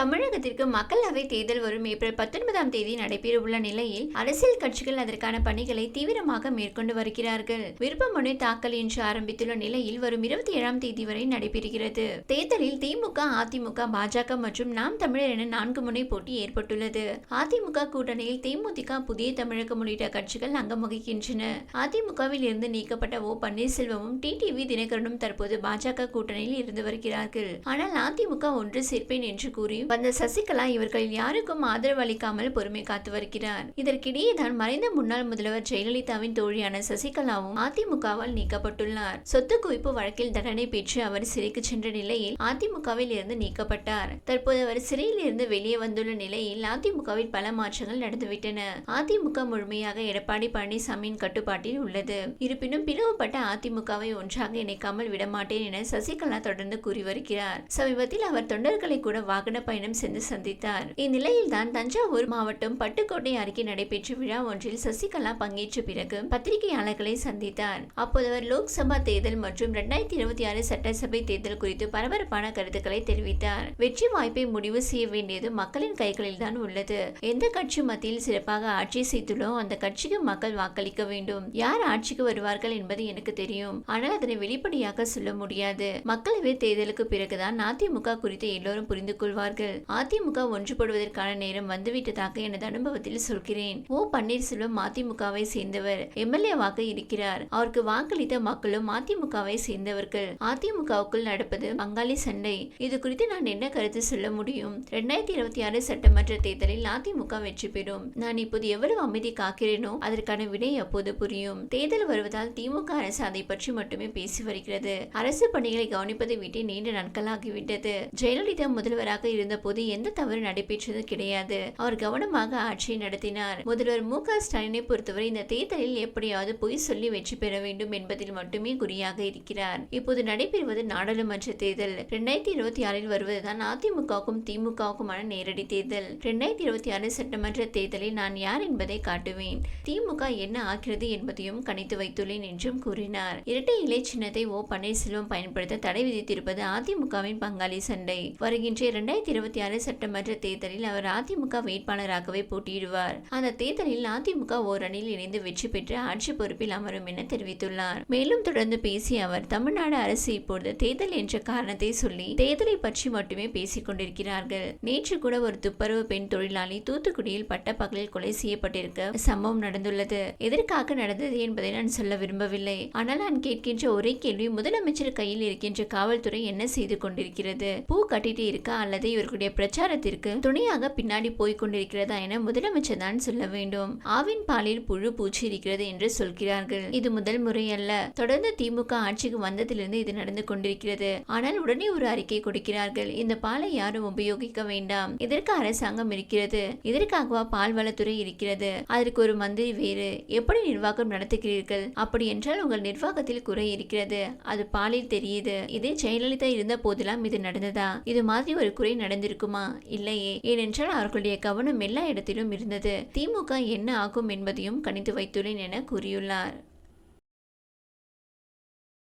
தமிழகத்திற்கு மக்களவை தேர்தல் வரும் ஏப்ரல் பத்தொன்பதாம் தேதி நடைபெறவுள்ள நிலையில் அரசியல் கட்சிகள் அதற்கான பணிகளை தீவிரமாக மேற்கொண்டு வருகிறார்கள். விருப்ப மனு தாக்கல் இன்று ஆரம்பித்துள்ள நிலையில் வரும் இருபத்தி ஏழாம் தேதி வரை நடைபெறுகிறது. தேர்தலில் திமுக அதிமுக பாஜக மற்றும் நாம் தமிழர் என நான்கு முனை போட்டி ஏற்பட்டுள்ளது. அதிமுக கூட்டணியில் தேமுதிக புதிய தமிழகம் உள்ளிட்ட கட்சிகள் அங்கம் வகிக்கின்றன அதிமுகவில் இருந்து நீக்கப்பட்ட ஓ. பன்னீர்செல்வமும் டிடிவி தினகரனும் தற்போது பாஜக கூட்டணியில் இருந்து வருகிறார்கள். ஆனால் அதிமுக ஒன்று சேர்ப்பேன் என்று கூறியும் வந்த சசிகலா இவர்களில் யாருக்கும் ஆதரவு அளிக்காமல் பொறுமை காத்து வருகிறார். இதற்கிடையே தான் மறைந்த முன்னாள் முதல்வர் ஜெயலலிதாவின் தோழியான சசிகலாவும் அதிமுகவால் நீக்கப்பட்டுள்ளார். சொத்து குவிப்பு வழக்கில் தண்டனை பெற்று அவர் சிறைக்கு சென்ற நிலையில் அதிமுகவில் இருந்து நீக்கப்பட்டார். தற்போது அவர் சிறையில் இருந்து வெளியே வந்துள்ள நிலையில் அதிமுகவில் பல மாற்றங்கள் நடந்துவிட்டன. அதிமுக முழுமையாக எடப்பாடி பழனிசாமியின் கட்டுப்பாட்டில் உள்ளது. இருப்பினும் பிளவுபட்ட அதிமுகவை ஒன்றாக இணைக்காமல் விடமாட்டேன் என சசிகலா தொடர்ந்து கூறி வருகிறார். சமீபத்தில் அவர் தொண்டர்களை கூட வாகன பயணம் சென்று சந்தித்தார். இந்நிலையில் தான் தஞ்சாவூர் மாவட்டம் பட்டுக்கோட்டை அருகே நடைபெற்ற விழா ஒன்றில் சசிகலா பங்கேற்ற பிறகு பத்திரிகையாளர்களை சந்தித்தார். அப்போது அவர் லோக்சபா தேர்தல் மற்றும் இரண்டாயிரத்தி இருபத்தி ஆறு சட்டசபை தேர்தல் குறித்து பரபரப்பான கருத்துக்களை தெரிவித்தார். வெற்றி வாய்ப்பை முடிவு செய்ய வேண்டியது மக்களின் கைகளில் தான் உள்ளது. எந்த கட்சி மத்தியில் சிறப்பாக ஆட்சி செய்துள்ளோ அந்த கட்சிக்கு மக்கள் வாக்களிக்க வேண்டும். யார் ஆட்சிக்கு வருவார்கள் என்பது எனக்கு தெரியும். ஆனால் அதனை வெளிப்படையாக சொல்ல முடியாது. மக்களவை தேர்தலுக்கு பிறகுதான் அதிமுக குறித்து எல்லோரும் புரிந்து கொள்வார்கள். அதிமுக ஒன்றுபடுவதற்கான நேரம் வந்துவிட்டதாக எனது அனுபவத்தில் சொல்கிறேன். ஓ பன்னீர்செல்வம் அதிமுகவை சேர்ந்தவர். எம்எல்ஏவாக இருக்கிறார். அவருக்கு வாக்களித்த மக்களும் அதிமுகவை சேர்ந்தவர்கள். அதிமுகவுக்குள் நடப்பது பங்காளி சண்டை. இது குறித்து நான் என்ன கருத்து சொல்ல முடியும்? இரண்டாயிரத்தி இருபத்தி ஆறு சட்டமன்ற தேர்தலில் அதிமுக வெற்றி பெறும். நான் இப்போது எவ்வளவு அமைதி காக்கிறேனோ அதற்கான விடை அப்போது புரியும். தேர்தல் வருவதால் திமுக அரசு அதை பற்றி மட்டுமே பேசி வருகிறது. அரசு பணிகளை கவனிப்பதை விட்டு நீண்ட நாட்களாகிவிட்டது ஜெயலலிதா முதல்வராக இருந்த போது எந்த தவறு நடைபெற்றது கிடையாது. அவர் கவனமாக ஆட்சியை நடத்தினார். முதல்வர் மு க ஸ்டாலினை பொறுத்தவரை இந்த தேர்தலில் எப்படியாவது பொய் சொல்லி வெற்றி பெற வேண்டும் என்பதில் மட்டுமே குறியாக இருக்கிறார். இப்போது நடைபெறுவது நாடாளுமன்ற தேர்தல். இரண்டாயிரத்தி இருபத்தி ஆறில் வருவதுதான் அதிமுகவுக்கும் திமுகவுக்குமான நேரடி தேர்தல். இரண்டாயிரத்தி இருபத்தி ஆறு சட்டமன்ற தேர்தலில் நான் யார் என்பதை காட்டுவேன். திமுக என்ன ஆகிறது என்பதையும் கணித்து வைத்துள்ளேன் என்றும் கூறினார். இரட்டை இலை சின்னத்தை ஓ பன்னீர்செல்வம் பயன்படுத்த தடை விதித்திருப்பது அதிமுகவின் பங்காளி சண்டை. வருகின்ற இரண்டாயிரத்தி இருபத்தி ஆறு சட்டமன்ற தேர்தலில் அவர் அதிமுக வேட்பாளராகவே போட்டியிடுவார். அந்த தேர்தலில் அதிமுக ஓரணியில் இணைந்து வெற்றி பெற்று ஆட்சி பொறுப்பில் அமரும் என தெரிவித்துள்ளார். மேலும் தொடர்ந்து பேசிய அவர் தமிழ்நாடு அரசு இப்பொழுது தேர்தல் என்ற காரணத்தை சொல்லி தேர்தலை பற்றி மட்டுமே பேசிக் கொண்டிருக்கிறார்கள். நேற்று கூட ஒரு துப்புரவு பெண் தொழிலாளி தூத்துக்குடியில் பட்டப்பகலில் கொலை செய்யப்பட்டிருக்க சம்பவம் நடந்துள்ளது. எதற்காக நடந்தது என்பதை நான் சொல்ல விரும்பவில்லை. ஆனால் நான் கேட்கின்ற ஒரே கேள்வி முதலமைச்சர் கையில் இருக்கின்ற காவல்துறை என்ன செய்து கொண்டிருக்கிறது? பூ கட்டிட்டு இருக்கா அல்லது இருக்கக்கூடிய பிரச்சாரத்திற்கு துணையாக பின்னாடி போய் கொண்டிருக்கிறதா என முதலமைச்சர் தான் சொல்ல வேண்டும். ஆவின் பாலில் புழு பூச்சி இருக்கிறது என்று சொல்கிறார்கள். இது முதல் முறை அல்ல தொடர்ந்து திமுக ஆட்சிக்கு வந்ததிலிருந்து இது நடந்து கொண்டிருக்கிறது. ஆனால் உடனே ஒரு அறிக்கை கொடுக்கிறார்கள். இந்த பாலை யாரும் உபயோகிக்க வேண்டாம். இதற்கு அரசாங்கம் இருக்கிறது. இதற்காகவா பால்வளத்துறை இருக்கிறது? அதற்கு ஒரு மந்திரி வேறு. எப்படி நிர்வாகம் நடத்துகிறீர்கள்? அப்படி என்றால் உங்கள் நிர்வாகத்தில் குறை இருக்கிறது. அது பாலில் தெரியுது. இதே ஜெயலலிதா இருந்த போதெல்லாம் இது நடந்ததா? இது மாதிரி ஒரு குறை நடந்திருக்குமா இல்லையே. ஏனென்றால் அவர்களுடைய கவனம் எல்லா இடத்திலும் இருந்தது. திமுக என்ன ஆகும் என்பதையும் கணித்து வைத்துள்ளேன் என கூறியுள்ளார்.